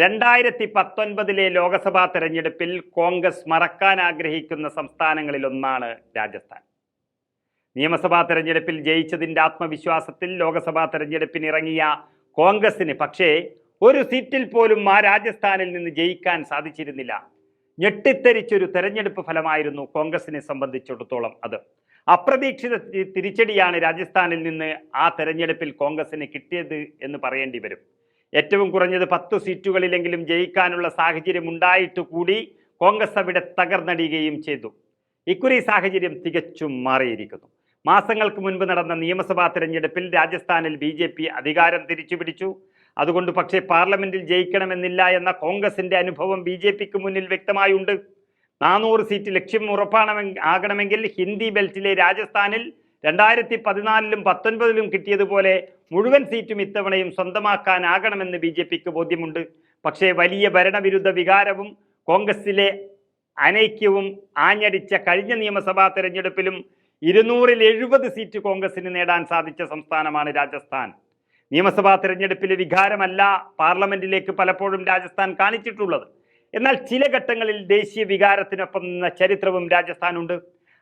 രണ്ടായിരത്തി പത്തൊൻപതിലെ ലോക്സഭാ തെരഞ്ഞെടുപ്പിൽ കോൺഗ്രസ് മറക്കാൻ ആഗ്രഹിക്കുന്ന സംസ്ഥാനങ്ങളിലൊന്നാണ് രാജസ്ഥാൻ. നിയമസഭാ തെരഞ്ഞെടുപ്പിൽ ജയിച്ചതിന്റെ ആത്മവിശ്വാസത്തിൽ ലോക്സഭാ തെരഞ്ഞെടുപ്പിന് ഇറങ്ങിയ കോൺഗ്രസിന് പക്ഷേ ഒരു സീറ്റിൽ പോലും ആ രാജസ്ഥാനിൽ നിന്ന് ജയിക്കാൻ സാധിച്ചിരുന്നില്ല. ഞെട്ടിത്തെരിച്ചൊരു തെരഞ്ഞെടുപ്പ് ഫലമായിരുന്നു കോൺഗ്രസിനെ സംബന്ധിച്ചിടത്തോളം അത്. അപ്രതീക്ഷിത തിരിച്ചടിയാണ് രാജസ്ഥാനിൽ നിന്ന് ആ തെരഞ്ഞെടുപ്പിൽ കോൺഗ്രസിന് കിട്ടിയത് എന്ന് പറയേണ്ടി വരും. ഏറ്റവും കുറഞ്ഞത് പത്ത് സീറ്റുകളിലെങ്കിലും ജയിക്കാനുള്ള സാഹചര്യം ഉണ്ടായിട്ട് കൂടി കോൺഗ്രസ് അവിടെ തകർന്നടിയുകയും ചെയ്തു. ഇക്കുറി സാഹചര്യം തികച്ചും മാറിയിരിക്കുന്നു. മാസങ്ങൾക്ക് മുൻപ് നടന്ന നിയമസഭാ തെരഞ്ഞെടുപ്പിൽ രാജസ്ഥാനിൽ ബി ജെ പി അധികാരം തിരിച്ചുപിടിച്ചു. അതുകൊണ്ട് പക്ഷേ പാർലമെന്റിൽ ജയിക്കണമെന്നില്ല എന്ന കോൺഗ്രസിന്റെ അനുഭവം ബി ജെ പിക്ക് മുന്നിൽ വ്യക്തമായുണ്ട്. നാനൂറ് സീറ്റ് ലക്ഷ്യം ഉറപ്പാണമെങ്കിൽ ആകണമെങ്കിൽ ഹിന്ദി ബെൽറ്റിലെ രാജസ്ഥാനിൽ രണ്ടായിരത്തി പതിനാലിലും പത്തൊൻപതിലും കിട്ടിയതുപോലെ മുഴുവൻ സീറ്റും ഇത്തവണയും സ്വന്തമാക്കാനാകണമെന്ന് ബി ജെ പിക്ക് ബോധ്യമുണ്ട്. പക്ഷേ വലിയ ഭരണവിരുദ്ധ വികാരവും കോൺഗ്രസിലെ അനൈക്യവും ആഞ്ഞടിച്ച കഴിഞ്ഞ നിയമസഭാ തെരഞ്ഞെടുപ്പിലും ഇരുന്നൂറിൽ എഴുപത് സീറ്റ് കോൺഗ്രസിന് നേടാൻ സാധിച്ച സംസ്ഥാനമാണ് രാജസ്ഥാൻ. നിയമസഭാ തെരഞ്ഞെടുപ്പിലെ വികാരമല്ല പാർലമെന്റിലേക്ക് പലപ്പോഴും രാജസ്ഥാൻ കാണിച്ചിട്ടുള്ളത്. എന്നാൽ ചില ഘട്ടങ്ങളിൽ ദേശീയ വികാരത്തിനൊപ്പം നിന്ന ചരിത്രവും രാജസ്ഥാനുണ്ട്.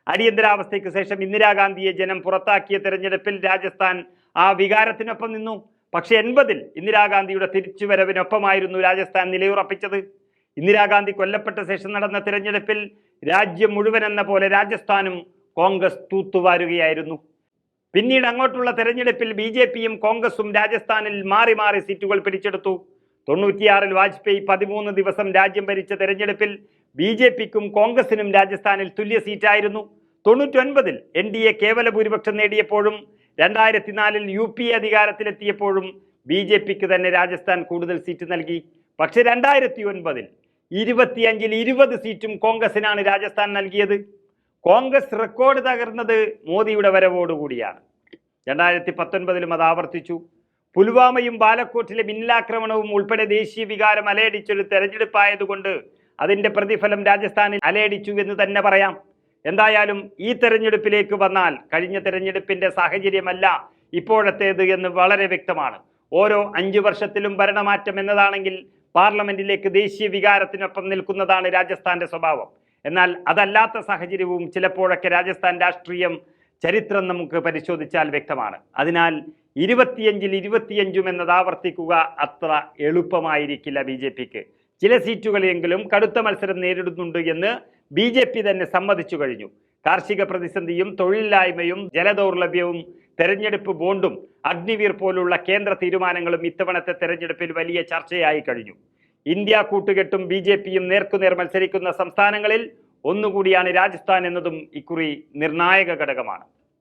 അടിയന്തരാവസ്ഥയ്ക്ക് ശേഷം ഇന്ദിരാഗാന്ധിയെ ജനം പുറത്താക്കിയ തെരഞ്ഞെടുപ്പിൽ രാജസ്ഥാൻ ആ വികാരത്തിനൊപ്പം നിന്നു. പക്ഷേ എൺപതിൽ ഇന്ദിരാഗാന്ധിയുടെ തിരിച്ചുവരവിനൊപ്പമായിരുന്നു രാജസ്ഥാൻ നിലയുറപ്പിച്ചത്. ഇന്ദിരാഗാന്ധി കൊല്ലപ്പെട്ട ശേഷം നടന്ന തിരഞ്ഞെടുപ്പിൽ രാജ്യം മുഴുവൻ എന്ന പോലെ രാജസ്ഥാനും കോൺഗ്രസ് തൂത്തുവാരുകയായിരുന്നു. പിന്നീട് അങ്ങോട്ടുള്ള തെരഞ്ഞെടുപ്പിൽ ബി കോൺഗ്രസും രാജസ്ഥാനിൽ മാറി മാറി സീറ്റുകൾ പിടിച്ചെടുത്തു. തൊണ്ണൂറ്റിയാറിൽ വാജ്പേയി പതിമൂന്ന് ദിവസം രാജ്യം ഭരിച്ച തെരഞ്ഞെടുപ്പിൽ ബി ജെ പിക്കും കോൺഗ്രസിനും രാജസ്ഥാനിൽ തുല്യ സീറ്റായിരുന്നു. തൊണ്ണൂറ്റൊൻപതിൽ എൻ ഡി എ കേവല ഭൂരിപക്ഷം നേടിയപ്പോഴും രണ്ടായിരത്തി നാലിൽ യു പി എ അധികാരത്തിലെത്തിയപ്പോഴും ബി ജെ പിക്ക് തന്നെ രാജസ്ഥാൻ കൂടുതൽ സീറ്റ് നൽകി. പക്ഷെ രണ്ടായിരത്തി ഒൻപതിൽ ഇരുപത്തിയഞ്ചിൽ ഇരുപത് സീറ്റും കോൺഗ്രസിനാണ് രാജസ്ഥാൻ നൽകിയത്. കോൺഗ്രസ് റെക്കോർഡ് തകർന്നത് മോദിയുടെ വരവോടുകൂടിയാണ്. രണ്ടായിരത്തി പത്തൊൻപതിലും അത് ആവർത്തിച്ചു. പുൽവാമയും ബാലക്കോട്ടിലെ മിന്നലാക്രമണവും ഉൾപ്പെടെ ദേശീയ വികാരം അലയടിച്ചൊരു തെരഞ്ഞെടുപ്പായതുകൊണ്ട് അതിന്റെ പ്രതിഫലം രാജസ്ഥാനിൽ അലയടിച്ചു എന്ന് തന്നെ പറയാം. എന്തായാലും ഈ തെരഞ്ഞെടുപ്പിലേക്ക് വന്നാൽ കഴിഞ്ഞ തെരഞ്ഞെടുപ്പിന്റെ സാഹചര്യമല്ല ഇപ്പോഴത്തേത് എന്ന് വളരെ വ്യക്തമാണ്. ഓരോ അഞ്ചു വർഷത്തിലും ഭരണമാറ്റം എന്നതാണെങ്കിൽ പാർലമെന്റിലേക്ക് ദേശീയ വികാരത്തിനൊപ്പം നിൽക്കുന്നതാണ് രാജസ്ഥാന്റെ സ്വഭാവം. എന്നാൽ അതല്ലാത്ത സാഹചര്യവും ചിലപ്പോഴൊക്കെ രാജസ്ഥാൻ രാഷ്ട്രീയം ചരിത്രം നമുക്ക് പരിശോധിച്ചാൽ വ്യക്തമാണ്. അതിനാൽ ഇരുപത്തിയഞ്ചിൽ ഇരുപത്തിയഞ്ചും എന്നത് ആവർത്തിക്കുക അത്ര എളുപ്പമായിരിക്കില്ല ബി ജെ പിക്ക്. ചില സീറ്റുകളെങ്കിലും കടുത്ത മത്സരം നേരിടുന്നുണ്ട് എന്ന് ബി ജെ പി തന്നെ സമ്മതിച്ചു കഴിഞ്ഞു. കാർഷിക പ്രതിസന്ധിയും തൊഴിലില്ലായ്മയും ജലദൗർലഭ്യവും തെരഞ്ഞെടുപ്പ് ബോണ്ടും അഗ്നിവീർ പോലുള്ള കേന്ദ്ര തീരുമാനങ്ങളും ഇത്തവണത്തെ തെരഞ്ഞെടുപ്പിൽ വലിയ ചർച്ചയായി കഴിഞ്ഞു. ഇന്ത്യ കൂട്ടുകെട്ടും ബി ജെ പിയും നേർക്കുനേർ മത്സരിക്കുന്ന സംസ്ഥാനങ്ങളിൽ ഒന്നുകൂടിയാണ് രാജസ്ഥാൻ എന്നതും ഇക്കുറി നിർണായക ഘടകമാണ്.